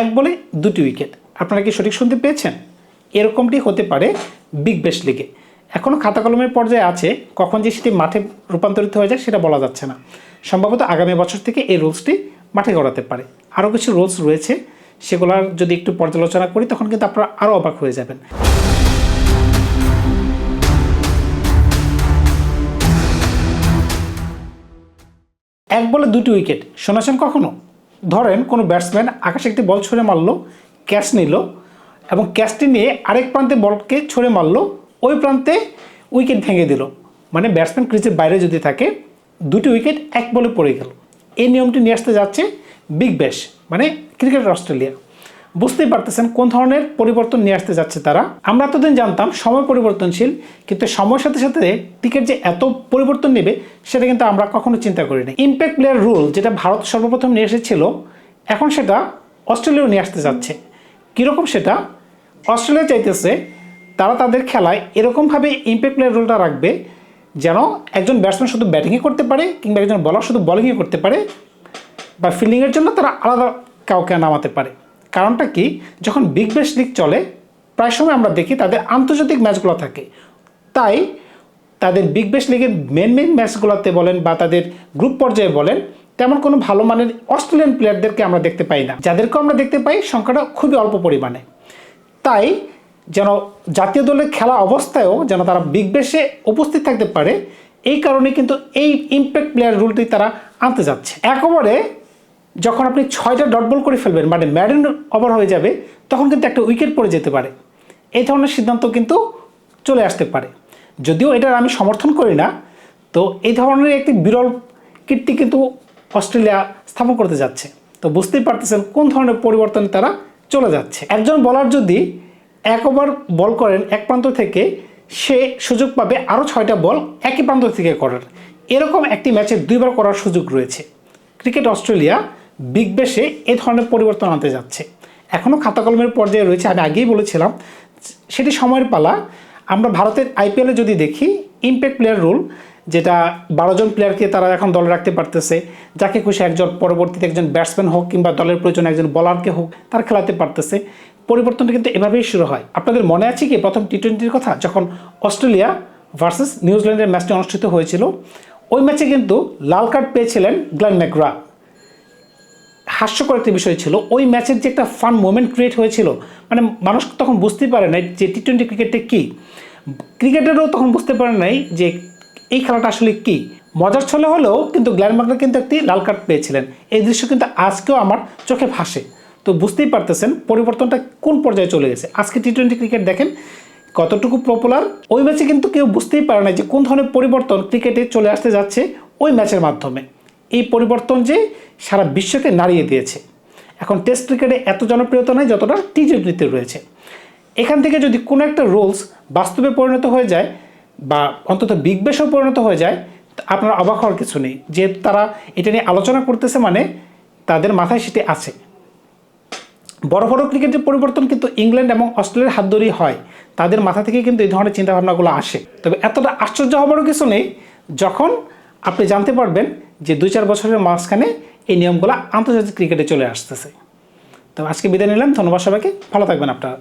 এক বলে দুটি উইকেট। আপনারা কি সঠিক শুনতে পেয়েছেন? এরকমটি হতে পারে বিগ বেশ লিগে। এখনও খাতা কলমের পর্যায়ে আছে, কখন যে সেটি মাঠে রূপান্তরিত হয়ে যায় সেটা বলা যাচ্ছে না। সম্ভবত আগামী বছর থেকে এই রুলসটি মাঠে গড়াতে পারে। আরও কিছু রুলস রয়েছে, সেগুলোর যদি একটু পর্যালোচনা করি, তখন কিন্তু আপনারা আরও অবাক হয়ে যাবেন। এক বলে দুটি উইকেট, শোনাছেন কখনো? ধরেন কোনো ব্যাটসম্যান আকাশে একটি বল ছুঁড়ে মারলো ক্যাচ নিল এবং ক্যাচটি নিয়ে আরেক প্রান্তে বলকে ছুঁড়ে মারলো, ওই প্রান্তে উইকেট ভেঙে দিল। মানে ব্যাটসম্যান ক্রিজের বাইরে যদি থাকে, দুটি উইকেট এক বলে পড়ে গেল। এই নিয়মটি নিয়ে আসতে যাচ্ছে বিগ ব্যাশ মানে ক্রিকেট অস্ট্রেলিয়া। বুঝতেই পারতেছেন কোন ধরনের পরিবর্তন নিয়ে আসতে যাচ্ছে তারা। আমরা এতদিন জানতাম সময় পরিবর্তনশীল, কিন্তু সময়ের সাথে সাথে ক্রিকেট যে এত পরিবর্তন নেবে, সেটা কিন্তু আমরা কখনো চিন্তা করিনি। ইম্প্যাক্ট প্লেয়ার রুল যেটা ভারত সর্বপ্রথম নিয়ে এসেছিল, এখন সেটা অস্ট্রেলিয়াও নিয়ে আসতে যাচ্ছে। কীরকম সেটা? অস্ট্রেলিয়া চাইতেছে তারা তাদের খেলায় এরকমভাবে ইম্প্যাক্ট প্লেয়ার রুলটা রাখবে, যেন একজন ব্যাটসম্যান শুধু ব্যাটিংই করতে পারে, কিংবা একজন বলার শুধু বলিংই করতে পারে, বা ফিল্ডিংয়ের জন্য তারা আলাদা কাউকে নামাতে পারে। কারণটা কি? যখন বিগ ব্যাশ লিগ চলে, প্রায় সময় আমরা দেখি তাদের আন্তর্জাতিক ম্যাচগুলো থাকে। তাই তাদের বিগ ব্যাশ লিগের মেন মেন ম্যাচগুলোতে বলেন বা তাদের গ্রুপ পর্যায়ে বলেন, তেমন কোনো ভালো মানের অস্ট্রেলিয়ান প্লেয়ারদেরকে আমরা দেখতে পাই না। যাদেরকেও আমরা দেখতে পাই, সংখ্যাটা খুবই অল্প পরিমাণে। তাই যেন জাতীয় দলের খেলা অবস্থায়ও যেন তারা বিগ বেশে উপস্থিত থাকতে পারে, এই কারণে কিন্তু এই ইম্প্যাক্ট প্লেয়ার রুলটি তারা আনতে যাচ্ছে। এক ওভারে যখন আপনি ছয়টা ডট বল করে ফেলবেন মানে ম্যাডেন ওভার হয়ে যাবে, তখন কিন্তু একটা উইকেট পড়ে যেতে পারে। এই ধরনের সিদ্ধান্ত কিন্তু চলে আসতে পারে। যদিও এটার আমি সমর্থন করি না, তো এই ধরনের একটি বিরল কীর্তি কিন্তু অস্ট্রেলিয়া স্থাপন করতে যাচ্ছে। তো বুঝতেই পারতেছেন কোন ধরনের পরিবর্তনে তারা চলে যাচ্ছে। একজন বলার যদি এক ওভার বল করেন এক প্রান্ত থেকে, সে সুযোগ পাবে আরও ছয়টা বল একই প্রান্ত থেকে করার। এরকম একটি ম্যাচে দুইবার করার সুযোগ রয়েছে। ক্রিকেট অস্ট্রেলিয়া বিগ বেশে এ ধরনের পরিবর্তন আনতে যাচ্ছে। এখনও খাতা কলমের পর্যায়ে রয়েছে, আমি আগেই বলেছিলাম, সেটি সময়ের পালা। আমরা ভারতের আইপিএলে যদি দেখি ইম্প্যাক্ট প্লেয়ার রুল যেটা বারো জন প্লেয়ারকে তারা এখন দলে রাখতে পারতেছে, যাকে খুশি একজন পরবর্তীতে একজন ব্যাটসম্যান হোক কিংবা দলের প্রয়োজন একজন বলারকে হোক, তার খেলাতে পারতেছে। পরিবর্তনটা কিন্তু এভাবেই শুরু হয়। আপনাদের মনে আছে কি প্রথম টি টোয়েন্টির কথা? যখন অস্ট্রেলিয়া ভার্সেস নিউজিল্যান্ডের ম্যাচটি অনুষ্ঠিত হয়েছিল, ওই ম্যাচে কিন্তু লাল কার্ড পেয়েছিলেন গ্ল্যান ম্যাকগ্রা হাস্যকর একটি বিষয় ছিল, ওই ম্যাচের যে একটা ফান মোমেন্ট ক্রিয়েট হয়েছিল মানে মানুষ তখন বুঝতেই পারে নাই যে টি টোয়েন্টি ক্রিকেটটা কী। ক্রিকেটারও তখন বুঝতে পারে নাই যে এই খেলাটা আসলে কী। মজার ছলে হলেও কিন্তু গ্ল্যান ম্যাকগ্রা কিন্তু একটি লাল কার্ড পেয়েছিলেন। এই দৃশ্য কিন্তু আজকেও আমার চোখে ভাসে। তো বুঝতেই পারতেছেন পরিবর্তনটা কোন পর্যায়ে চলে গেছে। আজকে টি টোয়েন্টি ক্রিকেট দেখেন কতটুকু পপুলার ওই ম্যাচে কিন্তু কেউ বুঝতেই পারে না যে কোন ধরনের পরিবর্তন ক্রিকেটে চলে আসতে যাচ্ছে ওই ম্যাচের মাধ্যমে। এই পরিবর্তন যে সারা বিশ্বকে নাড়িয়ে দিয়েছে। এখন টেস্ট ক্রিকেটে এত জনপ্রিয়তা নেই যতটা টি টোয়েন্টিতে রয়েছে। এখান থেকে যদি কোনো একটা রুলস বাস্তবে পরিণত হয়ে যায় বা অন্তত বিগ বেশও পরিণত হয়ে যায়, আপনার অবাক হওয়ার কিছু নেই। যে তারা এটা নিয়ে আলোচনা করতেছে মানে তাদের মাথায় সেটি আছে। বড় বড় ক্রিকেটের পরিবর্তন কিন্তু ইংল্যান্ড এবং অস্ট্রেলিয়ার হাত ধরেই হয়। তাদের মাথা থেকে কিন্তু এই ধরনের চিন্তাভাবনাগুলো আসে। তবে এতটা আশ্চর্য হবারও কিছু নেই, যখন আপনি জানতে পারবেন যে দুই চার বছরের মাঝখানে এই নিয়মগুলো আন্তর্জাতিক ক্রিকেটে চলে আসতেছে। তো আজকে বিদায় নিলাম, ধন্যবাদ সবাইকে, ভালো থাকবেন আপনারা।